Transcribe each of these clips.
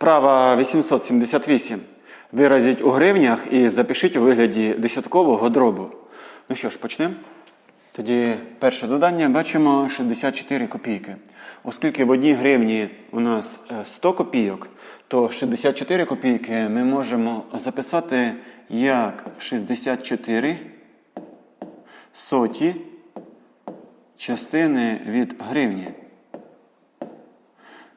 Вправа 878. Виразіть у гривнях і запишіть у вигляді десяткового дробу. Ну що ж, почнемо. Тоді перше завдання бачимо 64 копійки. Оскільки в одній гривні у нас е, 100 копійок, то 64 копійки ми можемо записати як 64 соті частини від гривні.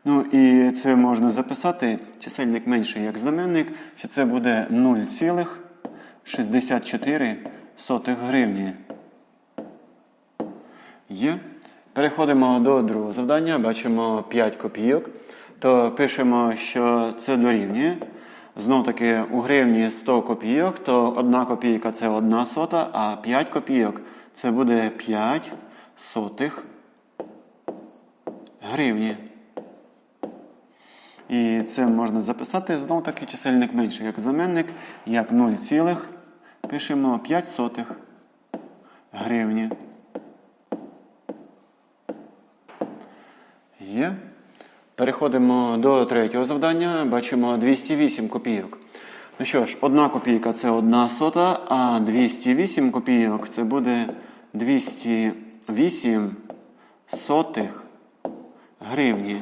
Ну і це можна записати, чисельник менший як знаменник, що це буде 0,64 гривні. Є. Переходимо до другого завдання, бачимо 5 копійок. То пишемо, що це дорівнює. Знов таки у гривні 100 копійок, то 1 копійка це 1 сота, а 5 копійок це буде 5 сотих гривні. І це можна записати знов таки чисельник менший як знаменник, як 0, цілих. пишемо 5 сотих гривні. Є. Переходимо до третього завдання. Бачимо 208 копійок. Ну що ж, одна копійка це одна сота, а 208 копійок це буде 208 сотих гривні.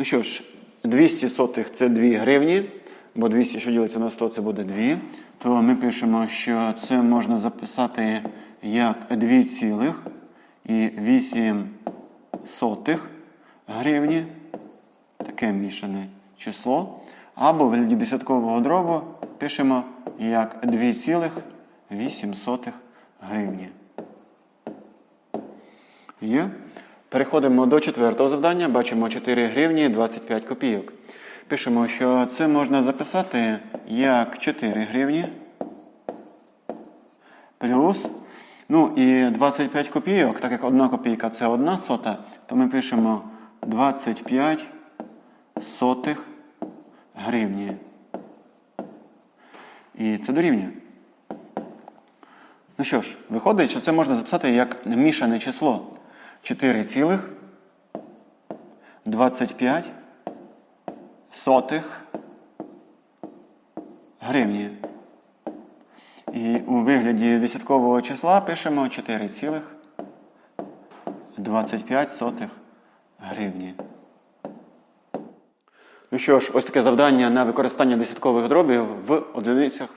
Ну що ж, 200 сотих це 2 гривні, бо 200, що ділиться на 100, це буде 2. То ми пишемо, що це можна записати як 2 цілих і 8 сотих гривні. Таке мішане число. Або в вигляді десяткового дробу пишемо як 2,8 гривні. Є. Переходимо до четвертого завдання. Бачимо 4 гривні 25 копійок. Пишемо, що це можна записати як 4 гривні плюс. Ну і 25 копійок, так як 1 копійка це 1 сота, то ми пишемо 25 сотих гривні. І це дорівнює. Ну що ж, виходить, що це можна записати як мішане число. 4 цілих 25 сотих гривні. І у вигляді десяткового числа пишемо 4 цілих 25 сотих гривні. Ну що ж, ось таке завдання на використання десяткових дробів в одиницях.